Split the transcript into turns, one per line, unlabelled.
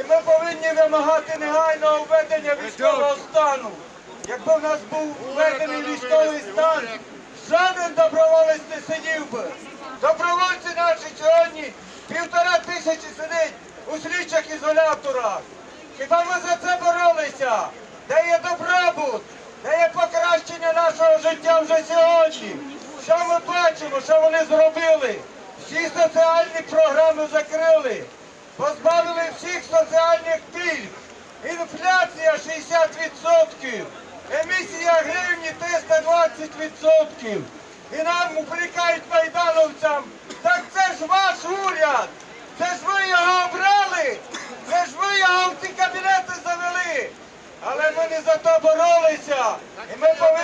І ми повинні вимагати негайного введення військового стану. Якби в нас був введений військовий стан, жоден доброволець не сидів би. Добровольці наші сьогодні півтора тисячі сидить у слідчих ізоляторах. Хіба ми за це боролися? Де є добробут? Де є покращення нашого життя вже сьогодні? Що ми бачимо, що вони зробили? Всі соціальні програми всіх соціальних пільг. Інфляція 60%, емісія гривні 320%. І нам упрекають майдановцям, так це ж ваш уряд, це ж ви його обрали, це ж ви його в ці кабінети завели. Але ми не за то боролися. І ми повинні